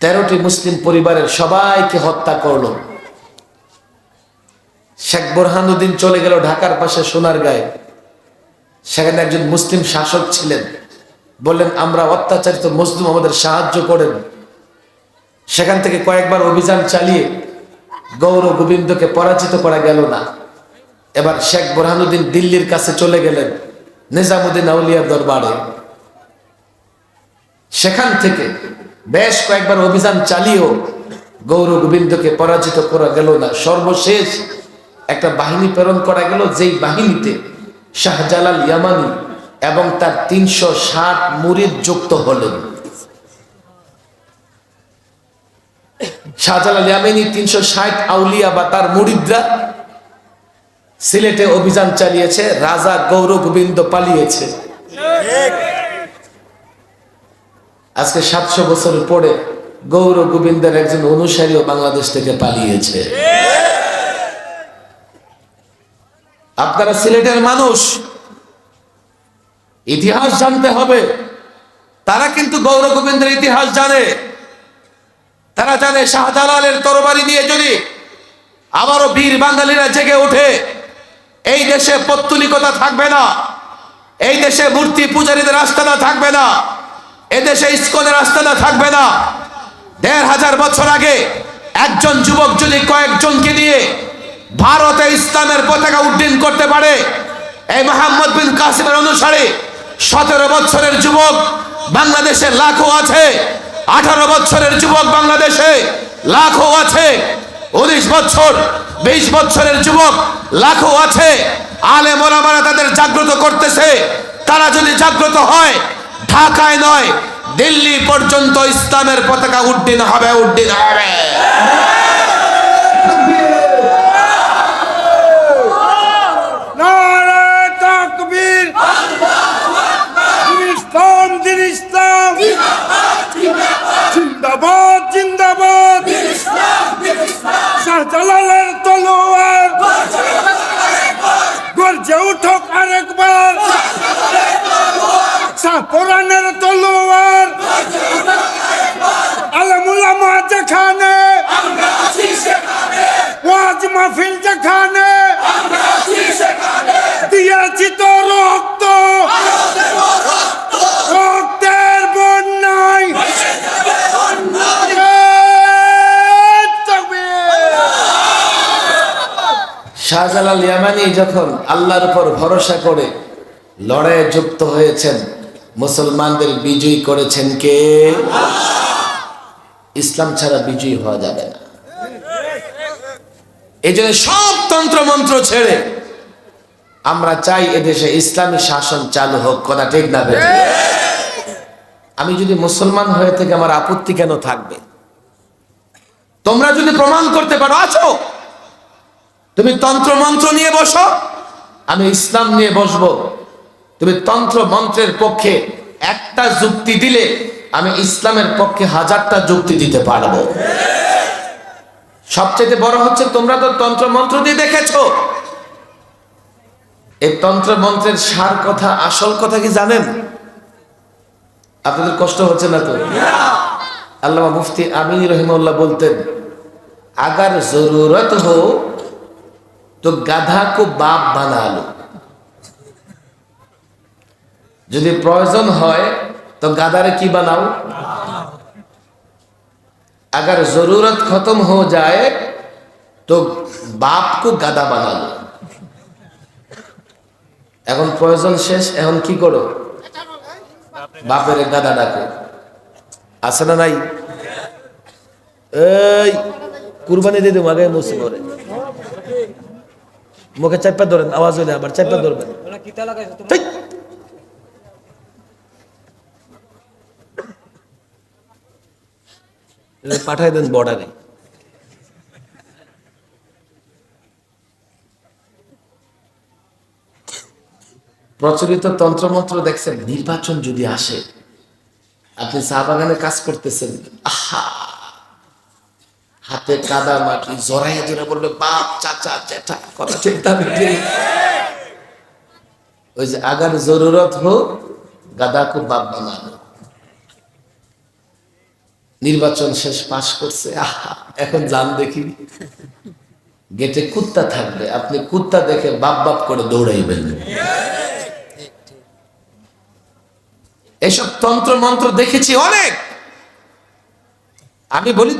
তেরোটি মুসলিম পরিবারের সবাইকে হত্যা করল। শেখ বোরহানুদ্দিন চলে গেল ঢাকার পাশে সোনার গায়ে সেখানে একজন মুসলিম শাসক ছিলেন। বললেন, আমরা অত্যাচারিত মুসলিম আমাদের সাহায্য করেন। সেখান থেকে কয়েকবার অভিযান চালিয়ে গৌর গোবিন্দকে পরাজিত করা গেল না। এবার শেখ বোরহানুদ্দিন দিল্লির কাছে চলে গেলেন নিজামুদ্দিন আউলিয়ার দরবারে। সেখান থেকে বেশ কয়েকবার অভিযান চালিয়েও গৌর গোবিন্দকে পরাজিত করা গেল না। সর্বশেষ একটা বাহিনী প্রেরণ করা গেল, যেই বাহিনীতে শাহজালাল ইয়ামানি এবং তার তিনশো ষাট মুরিদ যুক্ত হলেন। শাহজালাল ইয়ামানি, তিনশো ষাট আউলিয়া বা তার মুরিদরা সিলেটে অভিযান চালিয়েছে, রাজা গৌর গোবিন্দ পালিয়েছে। আজকে সাতশো বছর পরে গৌর গোবিন্দের একজন অনুসারীও বাংলাদেশ থেকে পালিয়েছে। আপনারা সিলেটের মানুষ, ইতিহাস জানতে হবে। তারা কিন্তু গৌর গোবিন্দের ইতিহাস জানে। তারা জানে শাহজালালের তরবারি দিয়ে যদি আবারও বীর বাঙালিরা জেগে ওঠে, এই দেশে পত্তলিকতা থাকবে না, এই দেশে মূর্তি পূজারীদের আস্তানা থাকবে না। এদেশে ইস্কনের আস্তানা থাকবে না। দেড় হাজার বছর আগে একজন যুবক যদি কয়েকজনকে নিয়ে ভারতে ইসলামের পতাকা উড্ডীন করতে পারে, এই মোহাম্মদ বিন কাসিমের অনুসারে সতেরো বছরের যুবক বাংলাদেশে লাখো আছে, আঠারো বছরের যুবক বাংলাদেশে লাখো আছে, উনিশ বছর, বিশ বছরের যুবক লাখো আছে। আলে মোলামারা তাদের জাগ্রত করতেছে, তারা যদি জাগ্রত হয় ঢাকায় নয় দিল্লি পর্যন্ত ইসলামের পতাকা উড্ডীন হবে উড্ডীন হবে। জিন্দাবাদ জিন্দাবাদ। শাহজালাল ইয়ামানি যখন আল্লাহর উপর ভরসা করে লড়াইয়ে যুক্ত হয়েছেন, মুসলমানদের বিজয়ী করেছেন কে? ইসলাম ছাড়া বিজয়ী হওয়া যাবে না। এই জন্য সব তন্ত্র মন্ত্র ছেড়ে আমরা চাই এদেশে ইসলামী শাসন চালু হোক, কথা ঠিক না আমি যদি মুসলমান হয়ে থেকে আমার আপত্তি কেন থাকবে? তোমরা যদি প্রমাণ করতে পারো, আছো? তুমি তন্ত্র মন্ত্র নিয়ে বসো। আমি ইসলাম নিয়ে বসবো। তুমি তন্ত্র মন্ত্রের পক্ষে একটা যুক্তি দিলে আমি ইসলামের পক্ষে হাজারটা যুক্তি দিতে পারব। সবচেয়ে বড় হচ্ছে তোমরা তো তন্ত্র মন্ত্র দিয়ে দেখেছ। এই তন্ত্র মন্ত্রের সার কথা, আসল কথা কি জানেন? আপনাদের কষ্ট হচ্ছে না তো? আল্লাহ মুফতি আমিন রহিমউল্লাহ বলতেন, আগার জরুরত হো তো গাধা কো বাপ বানা লো যদি প্রয়োজন হয় তো গাধারে কি বানাও अगर जरूरत खत्म हो जाए तो বাপ কো গাদা বানালো এখন প্রয়োজন শেষ এখন কি করো বাপের গাদা ডাকো আছে না নাই এই কুরবানি দিয়ে দেবো আগে মুসি করে মুখে চাপা ধরেন আওয়াজ হইলে আবার চাপা ধরবেন। পাঠাই দেন বর্ডারে প্রচলিত তন্ত্রমন্ত্র দেখছেন নির্বাচন যদি আসে আপনি চা বাগানে কাজ করতেছেন আহা! হাতে কাদা মাটি জড়াইয়া জোরে বলবে বাপ, চাচা, জ্যাঠা, কথা চিন্তা বেটে ওই যে আগার জরুরত হো গাদা কো বাপ বানানো নির্বাচন শেষ পাশ করছে, আহা, এখন যান দেখি। গেটে কুত্তা থাকবে, আপনি কুত্তা দেখে বাপ বাপ করে দৌড়াইবেন। এসব তন্ত্র মন্ত্র দেখেছি অনেক। আমি বলি